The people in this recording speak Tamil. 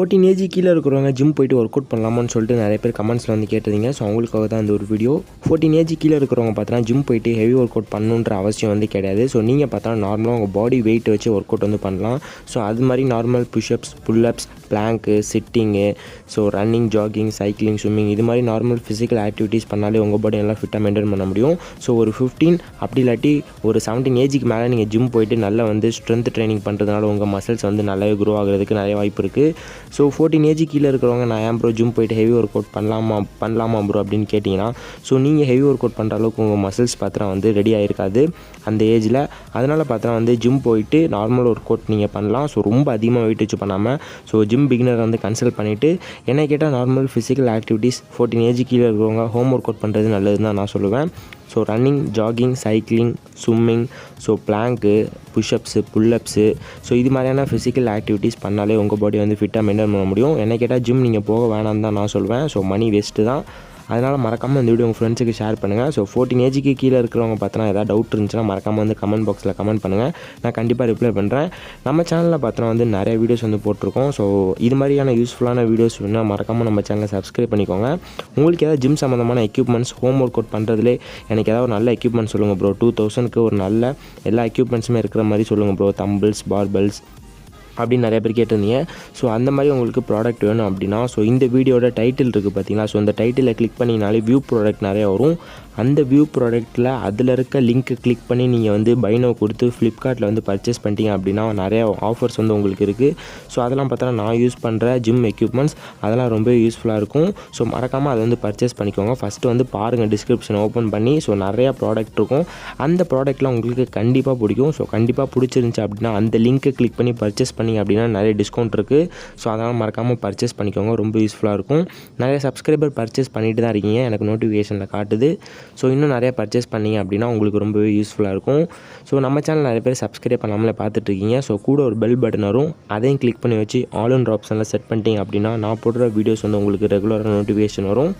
ஃபோர்டீன் ஏஜி கீழே இருக்கிறவங்க ஜிம் போயிட்டு ஒர்க் அவுட் பண்ணலாமான்னு சொல்லிட்டு நிறைய பேர் கமெண்ட்ஸில் வந்து கேட்டிருந்தீங்க. ஸோ அவங்களுக்காக தான் இந்த ஒரு வீடியோ ஃபோர்டீன் ஏஜி கீழே இருக்கிறவங்க பார்த்தா ஜிம் போயிட்டு ஹெவி ஒர்க் அவுட் பண்ணணுன்ற அவசியம் வந்து கிடையாது. ஸோ நீங்கள் பார்த்தா நார்மலாக உங்கள் பாடி வெயிட் வச்சு ஒர்க் அவுட் வந்து பண்ணலாம். ஸோ அது மாதிரி normal pushups pullups plank sitting so running jogging cycling swimming இது மாதிரி நார்மல் ஃபிசிக்கல் ஆக்டிவிட்டீஸ் பண்ணாலே உங்கள் பாடி நல்லா ஃபிட்டாக மெயின்டைன் பண்ண முடியும். ஸோ ஒரு ஃபிஃப்டீன் அப்படி இல்லாட்டி ஒரு செவன்டீன் ஏஜுக்கு மேலே நீங்கள் ஜிம் போயிட்டு நல்லா வந்து ஸ்ட்ரென்த் ட்ரைனிங் பண்ணுறதுனால உங்கள் மசில்ஸ் வந்து நல்லாவே க்ரோ ஆகிறதுக்கு நிறைய வாய்ப்பு இருக்குது ஸோ ஃபோர்டீன் ஏஜ் கீழே இருக்கிறவங்க நான் ஏன் ப்ரோ ஜிம் போயிட்டு ஹெவி ஒர்க் அவுட் பண்ணலாமா பண்ணலாமா ப்ரோ அப்படின்னு கேட்டிங்கன்னா ஸோ நீங்கள் ஹெவி ஒர்க் அவுட் பண்ணுற அளவுக்கு உங்கள் மசில்ஸ் பார்த்தா வந்து ரெடி ஆகிருக்காது அந்த ஏஜில் அதனால் பார்த்தா வந்து ஜிம் போயிட்டு நார்மல் ஒர்க் அவுட் நீங்கள் பண்ணலாம். ஸோ ரொம்ப அதிகமாக வெயிட் வச்சு பண்ணாமல் ஸோ ஜிம் ஜிம் பிகினர் வந்து கன்சல்ட் பண்ணிவிட்டு என்னை கேட்டால் normal physical activities fourteen age கீழே இருக்கிறவங்க ஹோம் ஒர்க் அவுட் பண்ணுறது நல்லதுன்னு தான் நான் சொல்லுவேன். So running jogging cycling swimming so plank pushups pullups so இது மாதிரியான ஃபிசிக்கல் ஆக்டிவிட்டீஸ் பண்ணாலே உங்கள் பாடி வந்து ஃபிட்டாக மெயின்டைன் பண்ண முடியும். என்ன கேட்டால் ஜிம் நீங்கள் போக வேணாம்னு தான் நான் சொல்வேன் ஸோ மணி வேஸ்ட்டு தான். அதனால் மறக்காமல் இந்த வீடியோ உங்கள் ஃப்ரெண்ட்ஸுக்கு ஷேர் பண்ணுங்கள் ஸோ ஃபோர்டீன் ஏஜுக்கு கீழே இருக்கிறவங்க பார்த்தோன்னா ஏதாவது டவுட் இருந்துச்சுன்னா மறக்காமல் வந்து கமெண்ட் பாக்ஸில் கமெண்ட் பண்ணுங்கள் நான் கண்டிப்பாக ரிப்ளை பண்ணுறேன் நம்ம சேனலில் பார்த்தோன்னா வந்து நிறைய வீடியோஸ் வந்து போட்டிருக்கோம். ஸோ இது மாதிரியான யூஸ்ஃபுல்லான வீடியோஸ் வேணால் மறக்காமல் நம்ம சேனலை சப்ஸ்கிரைப் பண்ணிக்கோங்க. உங்களுக்கு ஏதாவது ஜிம் சம்மந்தமான எக்யூப்மெண்ட்ஸ் ஹோம் ஒர்க் அவுட் பண்ணுறதுலே எனக்கு ஏதாவது ஒரு நல்ல எக்யூப்மெண்ட் சொல்லுங்கள் ப்ரோ டூ தௌசண்ட்க்கு ஒரு நல்ல எல்லா எக்யூப்மெண்ட்ஸுமே இருக்கிற மாதிரி சொல்லுங்கள் ப்ரோ தம்பிள்ஸ் பார்பல்ஸ் அப்படின்னு நிறைய பேர் கேட்டிருந்தீங்க. ஸோ அந்த மாதிரி உங்களுக்கு ப்ராடக்ட் வேணும் அப்படின்னா ஸோ இந்த வீடியோட டைட்டில் இருக்குது பார்த்தீங்களா? ஸோ இந்த டைட்டிலை கிளிக் பண்ணிங்கனாலே வியூ ப்ராடக்ட் நிறையா வரும். அந்த வியூ ப்ராடக்ட்டில் அதில் இருக்க லிங்க்கை கிளிக் பண்ணி நீங்கள் வந்து பைனோ கொடுத்து ஃப்ளிப்கார்ட்டில் வந்து பர்ச்சேஸ் பண்ணிட்டீங்க அப்படின்னா நிறையா ஆஃபர்ஸ் வந்து உங்களுக்கு இருக்குது ஸோ அதெல்லாம் பார்த்தா நான் யூஸ் பண்ணுற ஜிம் எக்யூப்மெண்ட்ஸ் அதெல்லாம் ரொம்ப யூஸ்ஃபுல்லாக இருக்கும். ஸோ மறக்காமல் அதை வந்து பர்ச்சேஸ் பண்ணிக்கோங்க. ஃபஸ்ட்டு வந்து பாருங்கள் டிஸ்கிரிப்ஷன் ஓப்பன் பண்ணி ஸோ நிறையா ப்ராடக்ட் இருக்கும். அந்த ப்ராடக்ட்லாம் உங்களுக்கு கண்டிப்பாக பிடிக்கும். ஸோ கண்டிப்பாக பிடிச்சிருந்துச்சி அப்படின்னா அந்த லிங்க்கை கிளிக் பண்ணி பர்ச்சேஸ் பண்ணிங்க அப்படின்னா நிறைய டிஸ்கவுண்ட் இருக்குது ஸோ அதனால் மறக்காமல் பர்ச்சேஸ் பண்ணிக்கோங்க. ரொம்ப யூஸ்ஃபுல்லாக இருக்கும். நிறைய சப்ஸ்கிரைபர் பர்ச்சேஸ் பண்ணிட்டு தான் இருக்கீங்க. எனக்கு நோட்டிஃபிகேஷனில் காட்டுது. ஸோ இன்னும் நிறைய பர்ச்சேஸ் பண்ணீங்க அப்படின்னா உங்களுக்கு ரொம்பவே யூஸ்ஃபுல்லாக இருக்கும். ஸோ நம்ம சேனல் நிறைய பேர் சப்ஸ்கிரைப் பண்ணாமலே பார்த்துட்ருக்கீங்க ஸோ கூட ஒரு பெல் பட்டன் வரும். அதையும் கிளிக் பண்ணி வச்சு ஆல் ஒன் ஆப்ஷனில் செட் பண்ணிட்டீங்க அப்படின்னா நான் போடுற வீடியோஸ் வந்து உங்களுக்கு ரெகுலராக நோட்டிஃபிகேஷன் வரும்.